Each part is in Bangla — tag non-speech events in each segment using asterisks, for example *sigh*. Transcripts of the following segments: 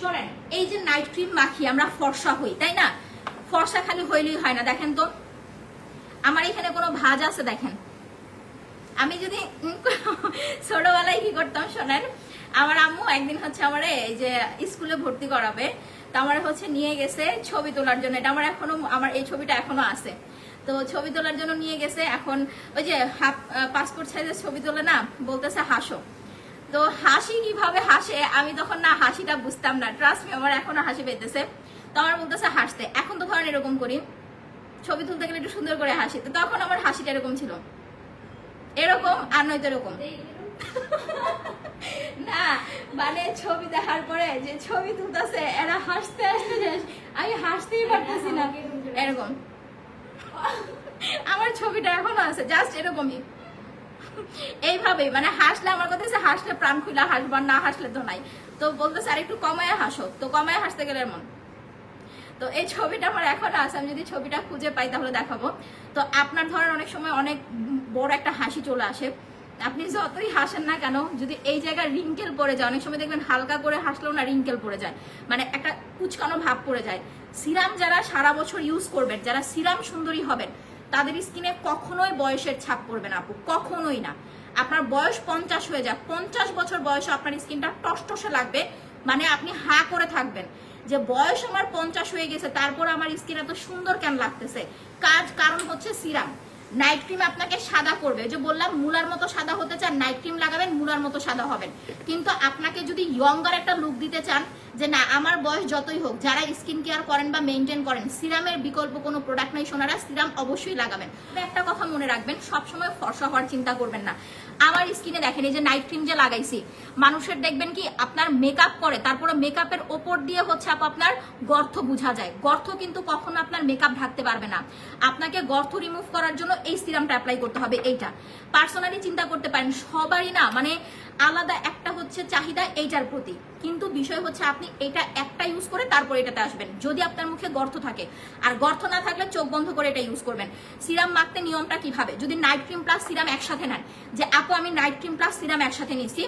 শোনেন, এই যে নাইট ক্রিম মাখি, আমরা ফর্সা হই, তাই না? ফর্সা খালি হইলেই হয় না, দেখেন তো। আমার এখানে কোনো ভাজ আছে, দেখেন। আমি যদি *laughs* ছোটবেলায় কি করতাম, শোনেন, আমার আম্মু একদিন হচ্ছে আমার এই যে স্কুলে ভর্তি করাবে, তো আমার হচ্ছে নিয়ে গেছে ছবি তোলার জন্য। এটা আমার এখনও, আমার এই ছবিটা এখনও আছে। তো ছবি তোলার জন্য নিয়ে গেছে, এখন ওই যে হাফ পাসপোর্ট সাইজের ছবি তোলে না, বলতেছে হাসো। তো হাসি কীভাবে হাসে, আমি তখন না হাসিটা বুঝতাম না। ট্রাস্ট আমার এখনও হাসি পেতেছে। তো আমার বলতেছে হাসতে। এখন তো ধরেন এরকম করি, ছবি তুলতে গেলে একটু সুন্দর করে হাসি। তো তখন আমার হাসিটা এরকম ছিল। এরকম আর নয়তো এরকম। *laughs* না মানে ছবি দেখার পরে যে ছবি তুলতেছে, এরা হাসতে হাসতে আমি হাসতেই পারতেছি না। এরকম। আমার ছবিটা এখনও আছে জাস্ট এরকমই। এইভাবেই মানে হাসলে আমার কথা হচ্ছে হাসলে প্রাণ খুলে হাসবার না হাসলে তো নাই। তো বলতেছে, আর একটু কমায় হাসো। তো কমায় হাসতে গেলে মন তো এই ছবিটা আমার এখনও আছে, আমি যদি ছবিটা খুঁজে পাই তাহলে দেখাবো। তো আপনার ধরেন অনেক সময় অনেক বড় একটা হাসি চলে আসে। আপনি যতই হাসেন না কেন, যদি এই জায়গায় রিঙ্কেল পড়ে যায়, অনেক সময় দেখবেন হালকা করে হাসলেও না রিঙ্কেল পড়ে যায়। মানে একটা কুচকানো ভাব পড়ে যায়। সিরাম যারা সারা বছর ইউজ করবেন, যারা সিরাম সুন্দরী হবেন তাদের স্কিনে কখনোই বয়সের ছাপ পড়বে না আপু, কখনোই না। আপনার বয়স পঞ্চাশ হয়ে যায় পঞ্চাশ বছর বয়সে আপনার স্কিনটা টসটসে লাগবে মানে আপনি হা করে থাকবেন। যে বয়স আমার পঞ্চাশ হয়ে গেছে, তারপর আমার স্কিন এত সুন্দর কেন লাগতেছে? কাজ, কারণ হচ্ছে সিরাম। নাইট ক্রিম আপনাকে সাদা করবে। যে বললাম, মুলার মতো সাদা হতে চান নাইট ক্রিম লাগাবেন, মুলার মতো সাদা হবেন। কিন্তু আপনাকে যদি ইয়ঙ্গার একটা লুক দিতে চান যে না, আমার বয়স যতই হোক, যারা স্কিন কেয়ার করেন বা মেনটেন করেন, সিরামের বিকল্প কোনো প্রোডাক্ট নাই সোনারা, সিরাম অবশ্যই লাগাবেন। একটা কথা মনে রাখবেন, সবসময় ফর্সা হওয়ার চিন্তা করবেন না। আমার স্কিনে দেখেন, এই যে নাইট ক্রিম যে লাগাইছি, মানুষের দেখবেন কি, আপনার মেকআপ করে, তারপরে মেকআপের ওপর দিয়ে হচ্ছে আপ আপনার গর্ত বোঝা যায়। গর্ত কিন্তু কখনো আপনার মেকআপ ঢাকতে পারবে না। আপনাকে গর্ত রিমুভ করার জন্য এই সিরামটা অ্যাপ্লাই করতে হবে, এইটা। পার্সোনালি চিন্তা করতে পারেন, সবারই না মানে আলাদা একটা হচ্ছে চাহিদা, এইটার প্রতি। কিন্তু বিষয় হচ্ছে আপনি এটা একটা ইউজ করে তারপর এটাতে আসবেন, যদি আপনার মুখে গর্ত থাকে। আর গর্ত না থাকলে চোখ বন্ধ করে এটা ইউজ করবেন। সিরাম মাখতে নিয়মটা কীভাবে? যদি নাইট ক্রিম প্লাস সিরাম একসাথে নেন, যে আপু আমি নাইট ক্রিম প্লাস সিরাম একসাথে নিচ্ছি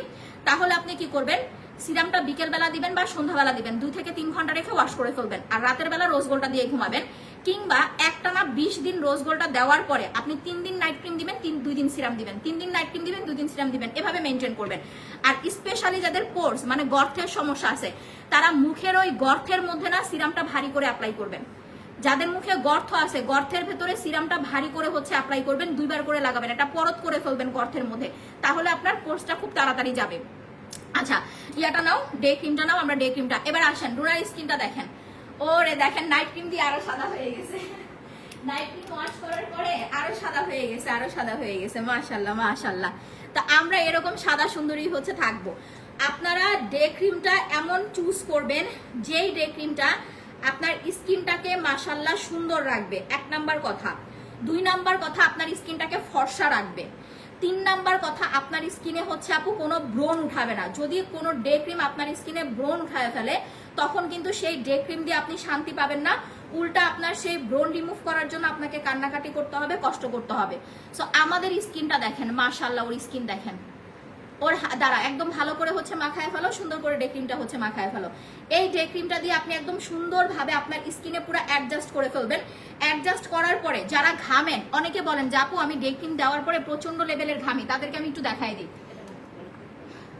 তাহলে আপনি কি করবেন? সিরামটা বিকেলবেলা দিবেন বা সন্ধ্যাবেলা দিবেন। দুই থেকে তিন ঘণ্টা রেখে ওয়াশ করে ফেলবেন। আর রাতের বেলা রোজ গোলটা দিয়ে ঘুমাবেন। কিংবা একটানা বিশ দিন রোজ গোলটা দেওয়ার পরে আপনি তিন দিন নাইট ক্রিম দিবেন, তিন দুই দিন সিরাম দিবেন। তিন দিন নাইট ক্রিম দিবেন, দুই দিন সিরাম দিবেন। এভাবে মেনটেন করবেন। আর স্পেশালি যাদের পোর্স মানে গর্তের সমস্যা আছে, তারা মুখের ওই গর্তের মধ্যে না সিরামটা ভারী করে অ্যাপ্লাই করবেন। যাদের মুখে গর্ত আছে, গর্তের ভেতরে সিরামটা ভারী করে হচ্ছে অ্যাপ্লাই করবেন, দুইবার করে লাগাবেন, এটা পরত করে ফেলবেন গর্তের মধ্যে। তাহলে আপনার কোর্সটা খুব তাড়াতাড়ি যাবে। আচ্ছা ইয়াটা নাও ডে ক্রিমটা নাও, আমরা ডে ক্রিমটা এবার আসেন রুরার স্কিনটা দেখেন। ওরে দেখেন নাইট ক্রিম দিয়ে আরও সাদা হয়ে গেছে। নাইট ক্রিম করার পরে আরও সাদা হয়ে গেছে, আরও সাদা হয়ে গেছে। মাশাল্লাহ মাশাল্লাহ তা আমরা এরকম সাদা সুন্দরী হচ্ছে থাকব। আপনারা ডে ক্রিমটা এমন চুজ করবেন, যেই ডে ক্রিমটা আপনার স্কিনটাকে মাশাল্লাহ সুন্দর রাখবে। এক নাম্বার কথা। দুই নাম্বার কথা, আপনার স্কিনটাকে ফর্সা রাখবে। তিন নাম্বার কথা, আপনার স্কিনে হচ্ছে আপু কোনো ব্রণ উঠাবে না। যদি কোনো ডে ক্রিম আপনার স্কিনে ব্রণ উঠায় ফেলে তখন কিন্তু সেই ডে ক্রিম দিয়ে আপনি শান্তি পাবেন না। উল্টা আপনার সেই ব্রণ রিমুভ করার জন্য আপনাকে কান্নাকাটি করতে হবে, কষ্ট করতে হবে। সো আমাদের স্কিনটা দেখেন মাশাল্লাহ ওর স্কিন দেখেন। ওর দ্বারা একদম ভালো করে হচ্ছে মাখায় ফেলো, সুন্দর করে ডে ক্রিমটা হচ্ছে মাখায় ফেলো। এই ডে ক্রিমটা দিয়ে আপনি একদম সুন্দরভাবে আপনার স্কিনে পুরো অ্যাডজাস্ট করে ফেলবেন। অ্যাডজাস্ট করার পরে যারা ঘামেন, অনেকে বলেন, যে আপু, আমি ডে ক্রিম দেওয়ার পরে প্রচণ্ড লেভেলের ঘামি, তাদেরকে আমি একটু দেখাই দিই।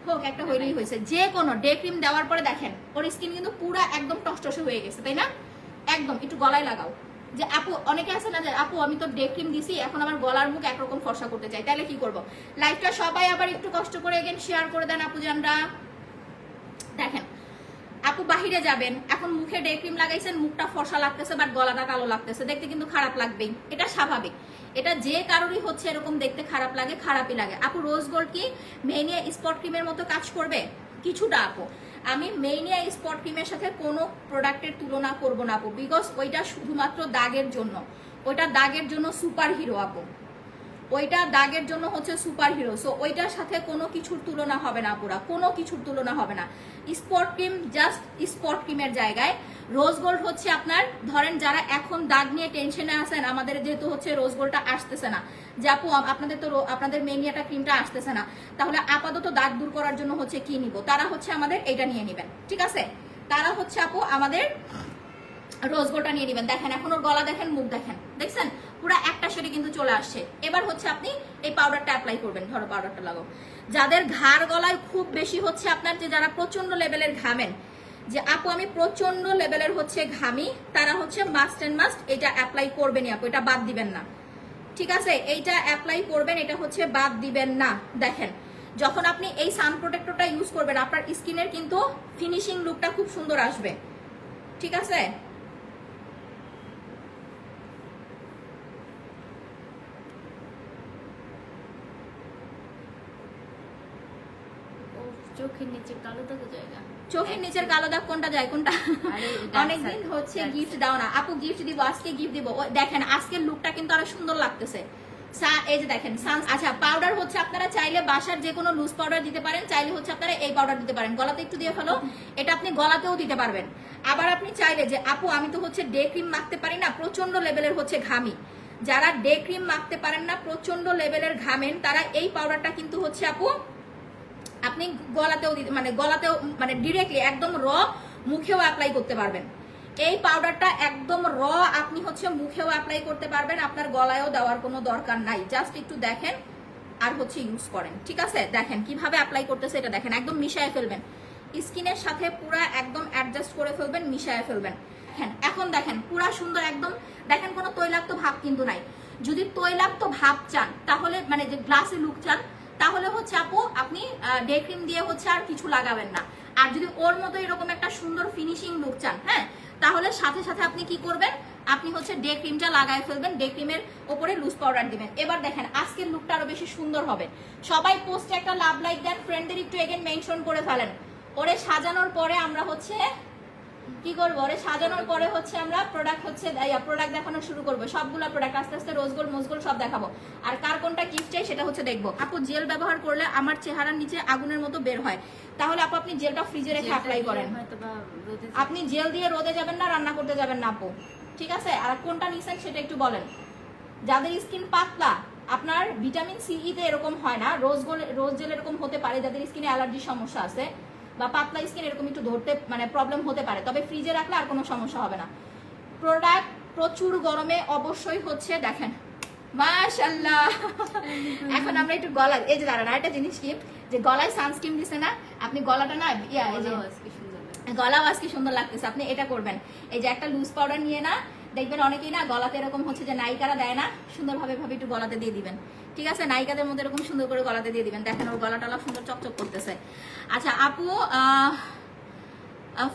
হোক একটা হইলেই হয়েছে যে কোনো ডে ক্রিম দেওয়ার পরে দেখেন, ওর স্কিন কিন্তু পুরো একদম টসটসে হয়ে গেছে, তাই না? একদম, একটু গলায় লাগাও। যে আপু, অনেকে আছে না যে, আপু, আমি তো ডে ক্রিম দিছি, এখন আমার গলার মুখ একরকম ফর্সা করতে চাই তাহলে কি করব? লাইফটা সবাই আবার একটু কষ্ট করে এগেন শেয়ার করে দেন আপু জানরা দেখেন আপু বাহিরে যাবেন। এখন মুখে ডে ক্রিম লাগাইছেন, মুখটা ফর্সা লাগতেছে বাট গলাটা কালো লাগতেছে। দেখতে কিন্তু খারাপ লাগবেই। এটা স্বাভাবিক। এটা যে কারোরই হচ্ছে এরকম দেখতে খারাপ লাগে, খারাপই লাগে। আপু রোজ গোল্ড কি মেনিয়া স্পট ক্রিমের মতো কাজ করবে? কিছুটা, আপু। আমি মেইনিয়া স্পট ক্রিমের সাথে কোনো প্রোডাক্টের তুলনা করব না, আপু বিকজ ওইটা শুধুমাত্র দাগের জন্য। ওইটা দাগের জন্য সুপার হিরো আপু। ওইটা দাগের জন্য হচ্ছে সুপার হিরো সো ওইটার সাথে কোনো কিছুর তুলনা হবে না পুরা কোনো কিছুর তুলনা হবে না। স্পট ক্রিম জাস্ট স্পট ক্রিমের জায়গায়। রোজ গোল্ড হচ্ছে আপনার, ধরেন যারা এখন দাগ নিয়ে টেনশনে আছেন, আমাদের যেহেতু হচ্ছে রোজ গোল্ডটা আসতেছে না। যে আপু আপনাদের তো আপনাদের মেনিয়াটা ক্রিমটা আসতেছে না। তাহলে আপাতত দাগ দূর করার জন্য হচ্ছে কি নিব? তারা হচ্ছে আমাদের এটা নিয়ে নেবেন। ঠিক আছে? তারা হচ্ছে আপু আমাদের রোজ গোল্ডটা নিয়ে নেবেন। দেখেন, এখন ওর গলা দেখেন, মুখ দেখেন। দেখছেন? পুরো একটা শেডে কিন্তু চলে আসছে। এবার হচ্ছে আপনি এই পাউডারটা অ্যাপ্লাই করবেন। ধরো পাউডারটা লাগাও। যাদের ঘাড় গলায় খুব বেশি হচ্ছে আপনার যে যারা প্রচণ্ড লেভেলের ঘামেন, যে আপু আমি প্রচণ্ড লেভেলের হচ্ছে ঘামি, তারা হচ্ছে মাস্ট অ্যান্ড মাস্ট এটা অ্যাপ্লাই করবেনই আপু, এটা বাদ দিবেন না। ঠিক আছে? এইটা অ্যাপ্লাই করবেন, এটা হচ্ছে বাদ দিবেন না। দেখেন, যখন আপনি এই সান প্রোটেক্টরটা ইউজ করবেন, আপনার স্কিনের কিন্তু ফিনিশিং লুকটা খুব সুন্দর আসবে। ঠিক আছে? চোখের নিচে কালো দাগ জায়গা। চোখের নিচের কালো দাগ কোনটা যায়? কোনটা? *laughs* অনেকদিন হচ্ছে গিফট দাও না। আপু গিফট দিব আজকে গিফট দিব। দেখেন আজকের লুকটা কিন্তু আরও সুন্দর লাগতেছে। এই যে দেখেন সান আচ্ছা পাউডার হচ্ছে আপনারা চাইলে বাসার যে কোনো লুজ পাউডার দিতে পারেন চাইলে হচ্ছে আপনারা এই পাউডার দিতে পারেন। গলাতে একটু দিয়ে ফেলো এটা আপনি গলাতেও দিতে পারবেন। আবার আপনি চাইলে যে আপু আমি তো হচ্ছে ডে ক্রিম মাখতে পারি না প্রচণ্ড লেভেলের হচ্ছে ঘামি। যারা ডে ক্রিম মাখতে পারেন না প্রচণ্ড লেভেলের ঘামেন তারা এই পাউডারটা কিন্তু হচ্ছে আপু আপনি গলাতেও মানে গলাতেও মানে ডিরেক্টলি একদম র মুখেও অ্যাপ্লাই করতে পারবেন। এই পাউডারটা একদম র আপনি হচ্ছে মুখেও অ্যাপ্লাই করতে পারবেন, আপনার গলায়ও দেওয়ার কোনো দরকার নাই। জাস্ট একটু দেখেন আর হচ্ছে ইউজ করেন। ঠিক আছে? দেখেন কীভাবে অ্যাপ্লাই করতেছে এটা দেখেন, একদম মিশায় ফেলবেন। স্কিনের সাথে পুরা একদম অ্যাডজাস্ট করে ফেলবেন, মিশায় ফেলবেন। দেখেন এখন দেখেন পুরা সুন্দর একদম, দেখেন কোনো তৈলাক্ত ভাব কিন্তু নাই। যদি তৈলাক্ত ভাব চান, তাহলে মানে যে গ্লাসে লুক চান তাহলে হচ্ছে আপু, আপনি ডে ক্রিম দিয়ে হচ্ছে আর কিছু লাগাবেন না। আর যদি ওর মতো এরকম একটা সুন্দর ফিনিশিং লুক চান হ্যাঁ তাহলে সাথে সাথে আপনি কি করবেন? আপনি হচ্ছে ডে ক্রিমটা লাগাই ফেলবেন ডে ক্রিমের ওপরে লুজ পাউডার দিবেন। এবার দেখেন, আজকের লুকটা আরও বেশি সুন্দর হবে। সবাই পোস্টে একটা লাভ লাইক দেন ফ্রেন্ডদের একটু এগেন মেনশন করে ফেলেন। ওরে সাজানোর পরে আমরা হচ্ছে কি করব? ওরে সাজানোর পরে হচ্ছে আমরা প্রোডাক্ট হচ্ছে প্রোডাক্ট দেখানো শুরু করব। সবগুলো প্রোডাক্ট আস্তে আস্তে রোজ গোল্ড মোজগোল সব দেখাবো। আর কার কোনটা গিফট চাই সেটা হচ্ছে দেখব। আপু জেল ব্যবহার করলে আমার চেহারার নিচে আগুনের মতো বের হয়। তাহলে আপু আপনি জেলটা ফ্রিজে রেখে অ্যাপ্লাই করেন। আপনি জেল দিয়ে রোদে যাবেন না রান্না করতে যাবেন না আপু। ঠিক আছে? আর কোনটা নিছেন সেটা একটু বলেন। যাদের স্কিন পাতলা আপনার ভিটামিন সি তে এরকম হয় না। রোজ গোল রোজ জেল এরকম হতে পারে যাদের স্কিনে অ্যালার্জির সমস্যা আছে। বা পাতলা স্কিন এরকম একটু ধরতে মানে প্রবলেম হতে পারে। তবে ফ্রিজে রাখলে আর কোনো সমস্যা হবে না। প্রোডাক্ট প্রচুর গরমে অবশ্যই হচ্ছে দেখেন। মাশাল্লাহ এখন আমরা একটু গলা এই যে দাঁড়ান একটা জিনিস কি? যে গলায় সানস্ক্রিন দিছে না আপনি গলাটা না ইয়া এই যে গলাও আজকে সুন্দর আজকে সুন্দর লাগতেছে আপনি এটা করবেন। এই যে একটা লুজ পাউডার নিয়ে না দেখবেন অনেকেই না গলাতে এরকম হচ্ছে যে নায়িকারা দেয় না সুন্দরভাবে ভাবে একটু গলাতে দিয়ে দিবেন। ঠিক আছে? নায়িকাদের মধ্যে এরকম সুন্দর করে গলাতে দিয়ে দিবেন। দেখেন ওর গলা টলা সুন্দর চকচক করতেছে। আচ্ছা আপু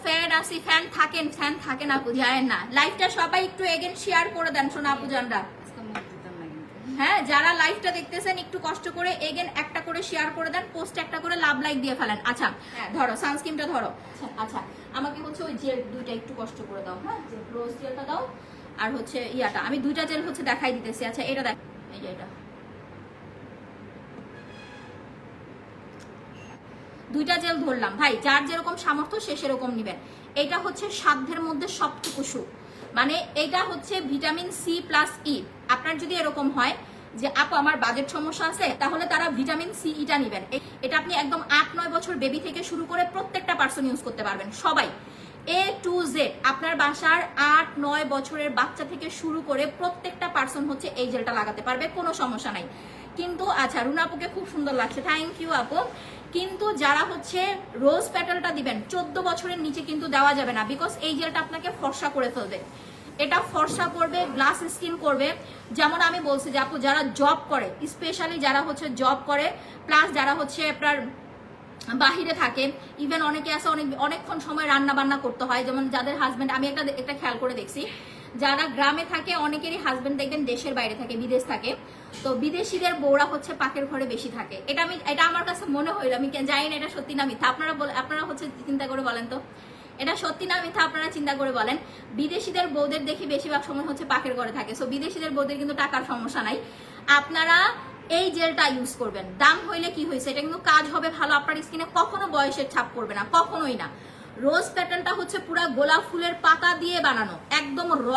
ফ্যান আসি ফ্যান থাকেন ফ্যান থাকেন আপু যায় না। লাইভটা সবাই একটু এগেন শেয়ার করে দেন শোনা আপু জানরা। হ্যাঁ যারা লাইভটা দেখতেছেন একটু কষ্ট করে এগেন একটা করে শেয়ার করে দেন পোস্ট একটা করে লাভ লাইক দিয়ে ফেলেন। আচ্ছা হ্যাঁ। ধরো সানস্ক্রিনটা ধরো। আচ্ছা, আচ্ছা আমাকে হচ্ছে ওই জেল, দুইটা একটু কষ্ট করে দাও হ্যাঁ? রোজ জেলটা দাও, আর হচ্ছে ইয়াটা। আমি দুইটা জেল হচ্ছে দেখাই দিতেছি। আচ্ছা এটা দেখ। এই যে এটা। দুইটা জেল ধরলাম। ভাই, যার যেরকম সামর্থ্য, সে সেরকম নিবেন। এটা হচ্ছে সাধ্যের মধ্যে সবটুকু সুখ। মানে এটা হচ্ছে ভিটামিন সি প্লাস ই। আপনার যদি এরকম হয় যে আপু, আমার বাজেট সমস্যা আছে, তাহলে তারা ভিটামিন সি ইটা নেবেন। এটা আপনি একদম আট, নয় বছর বেবি থেকে শুরু করে প্রত্যেকটা পার্সন ইউজ করতে পারবেন, সবাই। এ টু জেড আপনার বাসার আট, নয় বছরের বাচ্চা থেকে শুরু করে প্রত্যেকটা পার্সন হচ্ছে এই জেলটা লাগাতে পারবে, কোনো সমস্যা নাই। কিন্তু আচ্ছা রুনা আপুকে খুব সুন্দর লাগছে। থ্যাংক ইউ আপু। কিন্তু যারা হচ্ছে রোজ প্যাটেলটা দিবেন, চোদ্দ বছরের নিচে কিন্তু দেওয়া যাবে না বিকজ এই জেলটা আপনাকে ফর্সা করে ফেলবে। এটা ফর্সা করবে গ্লাস স্কিন করবে। যেমন আমি বলছি যে আপু, যারা জব করে স্পেশালি যারা হচ্ছে জব করে প্লাস যারা হচ্ছে আপনার বাহিরে থাকে ইভেন অনেকে আছে, অনেক, অনেকক্ষণ সময় রান্না বান্না করতে হয়। যেমন যাদের হাজব্যান্ড আমি একটা একটা খেয়াল করে দেখছি, যারা গ্রামে থাকে, অনেকেরই হাজব্যান্ড দেখবেন দেশের বাইরে থাকে, বিদেশ থাকে। তো বিদেশিদের বউরা হচ্ছে পাকের ঘরে বেশি থাকে। এটা আমি, এটা আমার কাছে মনে হইল, আমি জানি না এটা সত্যি না মিথ্যা। আপনারা আপনারা হচ্ছে চিন্তা করে বলেন তো। এটা সত্যি না মিথ্যা আপনারা চিন্তা করে বলেন। বিদেশিদের বউদের দেখি বেশিরভাগ সময় হচ্ছে পাকের ঘরে থাকে। সো বিদেশিদের বউদের কিন্তু টাকার সমস্যা নাই। আপনারা এই জেলটা ইউজ করবেন। দাম হইলে কি হয়েছে এটা কিন্তু কাজ হবে ভালো। আপনার স্কিনে কখনো বয়সের ছাপ করবে না, কখনোই না। রোজ প্যাটার্নটা হচ্ছে পুরা গোলাপ ফুলের পাতা দিয়ে বানানো, একদম র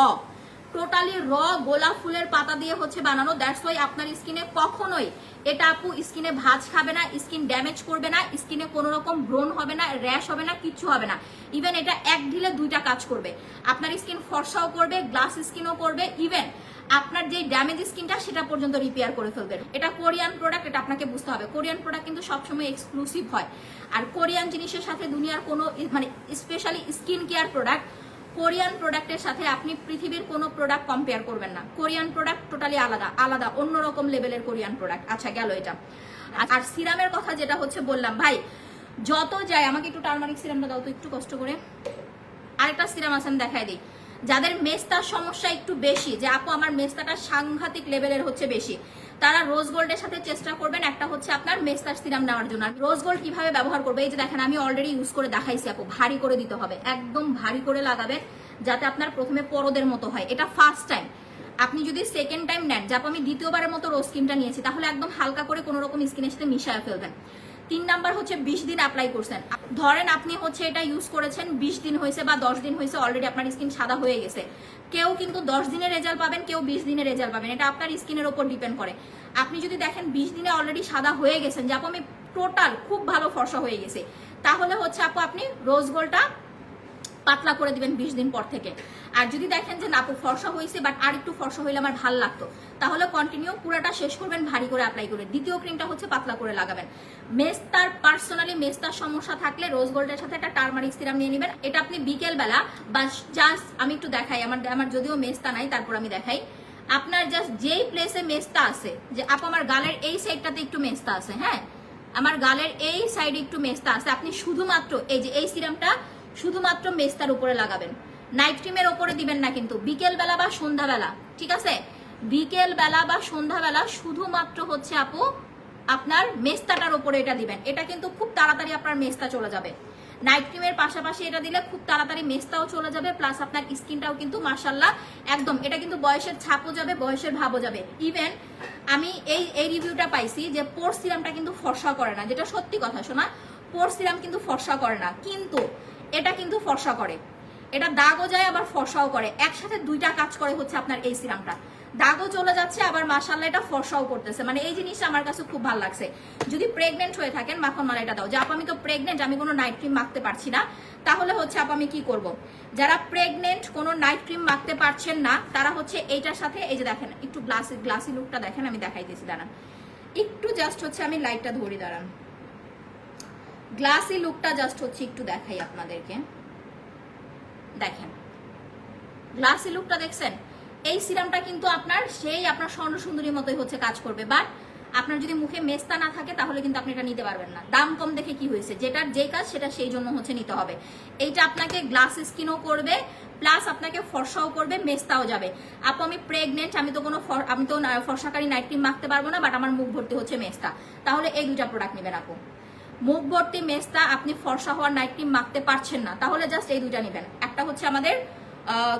টোটালি র গোলাপ ফুলের পাতা দিয়ে হচ্ছে বানানো। দ্যাটস ওয়াই আপনার স্কিনে কখনোই এটা আপু স্কিনে ভাজ খাবে না, স্কিন ড্যামেজ করবে না, স্কিনে কোনো রকম ব্রণ হবে না, র্যাশ হবে না, কিচ্ছু হবে না। ইভেন এটা এক ঢিলে দুইটা কাজ করবে। আপনার স্কিন ফর্সাও করবে, গ্লাস স্কিনও করবে ইভেন আপনার যে ড্যামেজ স্কিনটা সেটা পর্যন্ত রিপেয়ার করে ফেলবে এটা কোরিয়ান প্রোডাক্ট এটা আপনাকে বুঝতে হবে। কোরিয়ান প্রোডাক্ট কিন্তু সবসময় এক্সক্লুসিভ হয়। আর কোরিয়ান জিনিসের সাথে দুনিয়ার কোনো মানে specially skin care product Korean প্রোডাক্টের সাথে আপনি পৃথিবীর কোনো প্রোডাক্ট কম্পেয়ার করবেন না। কোরিয়ান প্রোডাক্ট টোটালি আলাদা আলাদা, অন্যরকম লেভেলের কোরিয়ান প্রোডাক্ট। আচ্ছা গেল এটা। আর সিরামের কথা যেটা হচ্ছে বললাম, ভাই, যত যায় আমাকে একটু টার্মারিক সিরামটা দাও তো, একটু কষ্ট করে। আরেকটা সিরাম আছে, আমি দেখাই দিই। যাদের মেস্তার সমস্যা একটু বেশি, যে আপু, আমার মেস্তাটা সাংঘাতিক লেভেলের হচ্ছে বেশি। তারা রোজ গোল্ডের সাথে চেষ্টা করবেন। একটা হচ্ছে আপনার মেস্তার সিরাম নেওয়ার জন্য। রোজ গোল্ড কীভাবে ব্যবহার করবে? এই যে দেখেন, আমি অলরেডি ইউজ করে দেখাইছি আপু। ভারী করে দিতে হবে। একদম ভারী করে লাগাবেন, যাতে আপনার প্রথমে পরদের মতো হয়। এটা ফার্স্ট টাইম আপনি যদি সেকেন্ড টাইম নেন যাপ আমি দ্বিতীয়বারের মতো রোজ স্কিমটা নিয়েছি, তাহলে একদম হালকা করে কোনো রকম স্কিনের সাথে মিশায় ফেলবেন। তিন নাম্বার হচ্ছে বিশ দিন অ্যাপ্লাই করছেন। ধরেন আপনি হচ্ছে এটা ইউজ করেছেন, বিশ দিন হয়েছে বা দশ দিন হয়েছে অলরেডি আপনার স্কিন সাদা হয়ে গেছে। কেউ কিন্তু দশ দিনের রেজাল্ট পাবেন, কেউ বিশ দিনের রেজাল্ট পাবেন। এটা আপনার স্কিনের ওপর ডিপেন্ড করে। আপনি যদি দেখেন বিশ দিনে অলরেডি সাদা হয়ে গেছেন যাপ আমি টোটাল খুব ভালো ফর্সা হয়ে গেছে, তাহলে হচ্ছে আপু আপনি রোজ গোল্ডটা পাতলা করে দিবেন বিশ দিন পর থেকে। আর যদি দেখেন যে নাপু ফর্সা হয়েছে বাট আর একটু ফর্সা হইলে আমার ভালো লাগতো। তাহলে কন্টিনিউ পুরাটা শেষ করবেন, ভারী করে অ্যাপ্লাই করে। দ্বিতীয় ক্রিমটা হচ্ছে পাতলা করে লাগাবেন। মেস্তার পার্সোনালি মেস্তার সমস্যা থাকলে রোজ গোল্ডের সাথে একটা টার্মারিক সিরাম নিয়ে নেবেন। এটা আপনি বিকেল বেলা বা জাস্ট আমি একটু দেখাই, আমার আমার যদিও মেস্তা নাই, তারপর আমি দেখাই। আপনার জাস্ট যেই প্লেসে মেস্তা আছে, যে আপ, আমার গালের এই সাইডটাতে একটু মেস্তা আছে হ্যাঁ? আমার গালের এই সাইডে একটু মেস্তা আছে। আপনি শুধুমাত্র এই যে, এই সিরামটা শুধুমাত্র মেস্তার উপরে লাগাবেন। নাইট ক্রিমের ওপরে দিবেন না কিন্তু বিকেল বেলা বা সন্ধ্যাবেলা, ঠিক আছে? বিকেল বেলা বা সন্ধ্যাবেলা শুধুমাত্র হচ্ছে আপু, আপনার মেস্তাটার ওপরে এটা দিবেন। এটা কিন্তু খুব তাড়াতাড়ি আপনার মেস্তা চলে যাবে। নাইট ক্রিমের পাশাপাশি এটা দিলে খুব তাড়াতাড়ি মেস্তাও চলে যাবে প্লাস আপনার স্কিনটাও কিন্তু মার্শাল্লাহ একদম, এটা কিন্তু বয়সের ছাপও যাবে, বয়সের ভাবও যাবে। ইভেন আমি এই এই রিভিউটা পাইছি যে পোর সিরামটা কিন্তু ফর্সা করে না, যেটা সত্যি কথা শোনা পোর সিরাম কিন্তু ফর্সা করে না। কিন্তু এটা কিন্তু ফর্সা করে। এটা দাগও যায়, আবার ফর্সাও করে। একসাথে দুইটা কাজ করে হচ্ছে আপনার এই সিরামটা। দাগও চলে যাচ্ছে, আবার মাসাল্লাহ এটা ফর্সাও করতেছে। মানে এই জিনিসটা আমার কাছে খুব ভালো লাগছে। যদি প্রেগনেন্ট হয়ে থাকেন, মাখন মালাইটা দাও। যে, আপু, আমি তো প্রেগনেন্ট আমি কোনো নাইট ক্রিম মাখতে পারছি না। তাহলে হচ্ছে, আপ, আমি কি করব? যারা প্রেগনেন্ট কোনো নাইট ক্রিম মাখতে পারছেন না, তারা হচ্ছে এইটার সাথে, এই যে দেখেন, একটু গ্লাসি গ্লাসি লুকটা দেখেন, আমি দেখাইতেছি, দাঁড়ান। একটু জাস্ট হচ্ছে, আমি লাইটটা ধরি, দাঁড়ান। গ্লাসি লুকটা জাস্ট হচ্ছে একটু দেখাই আপনাদেরকে। দেখেন। গ্লাসি লুকটা দেখছেন? এই সিরামটা কিন্তু আপনার সেই আপনার স্বর্ণ সুন্দরীর মতোই হচ্ছে কাজ করবে। বাট আপনার যদি মুখে মেস্তা না থাকে, তাহলে কিন্তু আপনি এটা নিতে পারবেন না। দাম কম দেখে কি হয়েছে? যেটার যে কাজ, সেটা সেই জন্য হচ্ছে নিতে হবে। এইটা আপনাকে গ্লাস স্কিনও করবে, প্লাস আপনাকে ফর্সাও করবে, মেস্তাও যাবে। আপু, আমি প্রেগনেন্ট আমি তো কোনো আমি তো ফর্সাকারী নাইট ক্রিম মাখতে পারব না, বাট আমার মুখ ভর্তি হচ্ছে মেস্তা। তাহলে এই দুইটা প্রোডাক্ট নেবেন আপু। মুখ ভর্তি মেস্তা আপনি ফর্সা হওয়ার নাইট ক্রিম মাখতে পারছেন না। তাহলে জাস্ট এই দুইটা নেবেন। একটা হচ্ছে আমাদের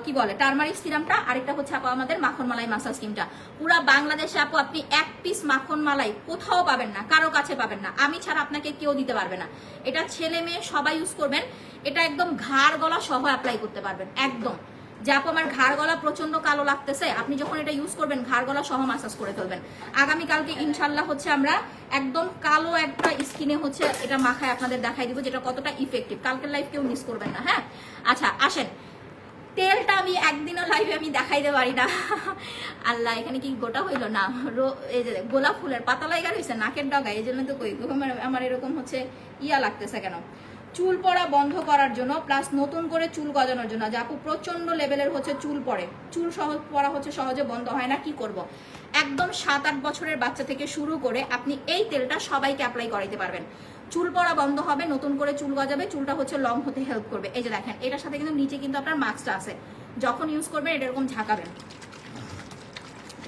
কি বলে টার্মারিক সিরামটা আরেকটা হচ্ছে আপু আমাদের মাখন মালাই মাসাজ ক্রিমটা পুরা বাংলাদেশে আপু আপনি এক পিস মাখন মালাই কোথাও পাবেন না, কারও কাছে পাবেন না। আমি ছাড়া আপনাকে কেউ দিতে পারবে না। এটা ছেলে মেয়ে সবাই ইউজ করবেন। এটা একদম ঘাড় গলা সহ অ্যাপ্লাই করতে পারবেন, একদম। যে আপু, আমার ঘাড় গলা প্রচণ্ড কালো লাগতেছে। আপনি যখন এটা ইউজ করবেন, ঘাড় গলা সহ মাসাজ করে ফেলবেন। আগামীকালকে ইনশাল্লাহ হচ্ছে আমরা একদম কালো একটা স্কিনে হচ্ছে এটা মাখায় আপনাদের দেখাই দিব, যেটা কতটা ইফেক্টিভ কালকের লাইফ কেউ মিস করবেন না হ্যাঁ? আচ্ছা আসেন। তেলটা আমি একদিনও লাইভে আমি দেখাইতে পারি না। *laughs* আল্লাহ, এখানে কি গোটা হইল? না এই যে গোলাপ ফুলের পাতা লাগার হয়েছে নাকের ডগা এই জন্য তো কই আমার এরকম হচ্ছে ইয়া লাগতেছে কেন? চুল পড়া বন্ধ করার জন্য প্লাস নতুন করে চুল গজানোর জন্য। যে আপু প্রচণ্ড লেভেলের হচ্ছে চুল পড়ে। চুল সহজ, পড়া হচ্ছে সহজে বন্ধ হয় না, কি করব। একদম সাত আট বছরের বাচ্চা থেকে শুরু করে আপনি এই তেলটা সবাইকে অ্যাপ্লাই করাইতে পারবেন। চুল পড়া বন্ধ হবে, নতুন করে চুল গজাবে, চুলটা হচ্ছে লং হতে হেল্প করবে। এই যে দেখেন, এটার সাথে কিন্তু নিচে কিন্তু আপনার মাস্কটা আছে। যখন ইউজ করবেন, এটা এরকম ঝাঁকাবেন।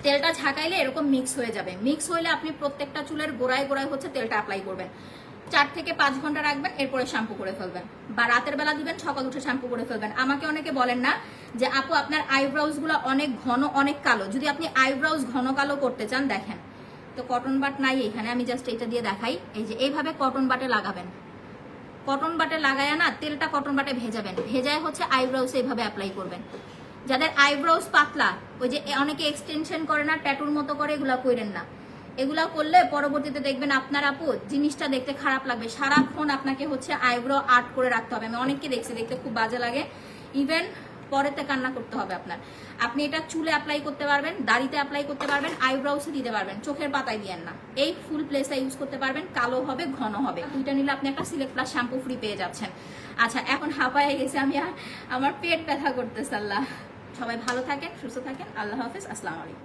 তেলটা ঝাঁকাইলে এরকম মিক্স হয়ে যাবে। মিক্স হইলে আপনি প্রত্যেকটা চুলের গোড়ায় গোড়ায় হচ্ছে তেলটা অ্যাপ্লাই করবেন। চার থেকে পাঁচ ঘণ্টা রাখবেন, এরপরে শ্যাম্পু করে ফেলবেন। বা রাতের বেলা দিবেন, সকাল উঠে শ্যাম্পু করে ফেলবেন। আমাকে অনেকে বলেন না যে, আপু, আপনার আইব্রাউজগুলো অনেক ঘন, অনেক কালো। যদি আপনি আইব্রাউজ ঘন কালো করতে চান, দেখেন। তো কটন বাট নাই এখানে, আমি জাস্ট এটা দিয়ে দেখাই। এই যে, এইভাবে কটন বাটে লাগাবেন। কটন বাটে লাগায়া না, তেলটা কটন বাটে ভেজাবেন। ভেজায় হচ্ছে আইব্রাউস এইভাবে অ্যাপ্লাই করবেন। যাদের আইব্রোজ পাতলা, ওই যে অনেকে এক্সটেনশন করে না ট্যাটুর মতো করে, এগুলা করেন না। এগুলা করলে পরবর্তীতে দেখবেন আপনার আপু জিনিসটা দেখতে খারাপ লাগবে। সারাক্ষণ আপনাকে হচ্ছে আইব্রো আর্ট করে রাখতে হবে। আমি অনেককে দেখছি, দেখতে খুব বাজে লাগে। ইভেন পরেতে কান্না করতে হবে আপনার। আপনি এটা চুলে অ্যাপ্লাই করতে পারবেন, দাড়িতে অ্যাপ্লাই করতে পারবেন আইব্রাউসে দিতে পারবেন, চোখের পাতায় দিয়েন না। এই ফুল প্লেসটা ইউজ করতে পারবেন, কালো হবে, ঘন হবে। দুইটা নিলে আপনি একটা সিলেক্ট প্লাস শ্যাম্পু ফ্রি পেয়ে যাচ্ছেন। আচ্ছা এখন হাঁপায়ে গেছে আমি আমার পেট ব্যথা করতেছে, আল্লাহ। সবাই ভালো থাকেন, সুস্থ থাকেন। আল্লাহ হাফিজ, আসসালামু আলাইকুম।